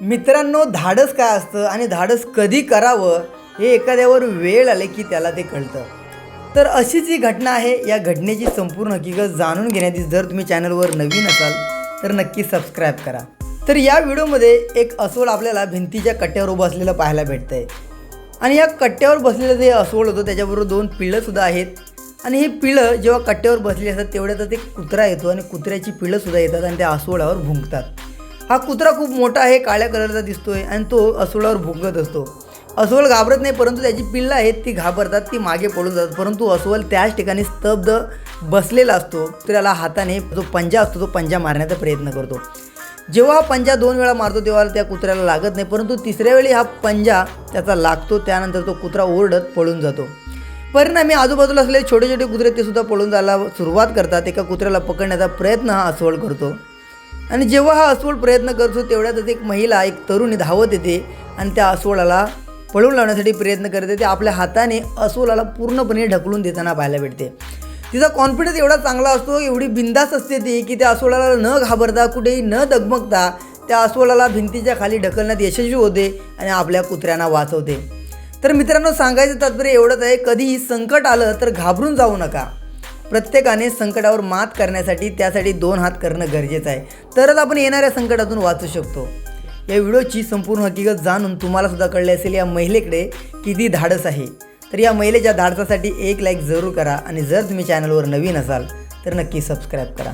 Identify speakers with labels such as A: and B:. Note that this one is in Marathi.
A: मित्रांनो धाडस काय असतं आणि धाडस कधी करावं हे एखाद्यावर वेळ आले की त्याला ते कळतं. तर अशीच ही घटना आहे या घटनेची संपूर्ण हकीकत जाणून घेण्याची जर तुम्ही चॅनलवर नवीन असाल तर नक्की सबस्क्राईब करा. तर या व्हिडिओमध्ये एक अस्वल आपल्याला भिंतीच्या कट्ट्यावर उभं असलेलं पाहायला भेटतं आहे आणि या कट्ट्यावर बसलेलं जे अस्वल होतं त्याच्याबरोबर दोन पिळंसुद्धा आहेत. आणि ही पिळं जेव्हा कट्ट्यावर बसली असतात तेवढ्या तर ते कुत्रा येतो आणि कुत्र्याची पिळंसुद्धा येतात आणि त्या अस्वलावर भुंकतात. हा कुत्रा खूप मोठा आहे काळ्या कलरचा दिसतोय आणि तो असोळावर भुंकत असतो. अस्वल घाबरत नाही परंतु त्याची पिल्लं आहेत ती घाबरतात ती मागे पडून जातात. परंतु अस्वल त्याच ठिकाणी स्तब्ध बसलेला असतो त्याला हाताने जो पंजा असतो तो पंजा मारण्याचा प्रयत्न करतो. जेव्हा पंजा दोन वेळा मारतो तेव्हा त्या कुत्र्याला लागत नाही परंतु तिसऱ्या वेळी हा पंजा त्याचा लागतो त्यानंतर तो कुत्रा ओरडत पळून जातो. परिणामी आजूबाजूला असलेले छोटे छोटे कुत्रे ते सुद्धा पळून जायला सुरुवात करतात एका कुत्र्याला पकडण्याचा प्रयत्न हा अस्वल करतो. आणि जेव्हा हा अस्वल प्रयत्न करतो तेवढ्यातच एक महिला एक तरुणी धावत येते आणि त्या अस्वलाला पळून लावण्यासाठी प्रयत्न करते ते आपल्या हाताने अस्वलाला पूर्णपणे ढकलून देताना पाहायला भेटते. तिचा कॉन्फिडन्स एवढा चांगला असतो एवढी बिंदास असते ती की त्या अस्वलाला न घाबरता कुठेही न दगमगता त्या अस्वलाला भिंतीच्या खाली ढकलण्यात यशस्वी होते आणि आपल्या कुत्र्यांना वाचवते. तर मित्रांनो सांगायचं तात्पर्य एवढंच आहे कधीही संकट आलं तर घाबरून जाऊ नका. प्रत्येकाने संकटावर मात करण्यासाठी त्यासाठी दोन हात करणं गरजेचं आहे. तरच आपण येणाऱ्या संकटातून वाचू शकतो. या व्हिडिओची संपूर्ण हकीकत जाणून तुम्हालासुद्धा कळले असेल या महिलेकडे किती धाडस आहे. तर या महिलेच्या धाडसासाठी एक लाईक जरूर करा आणि जर तुम्ही चॅनलवर नवीन असाल तर नक्की सबस्क्राईब करा.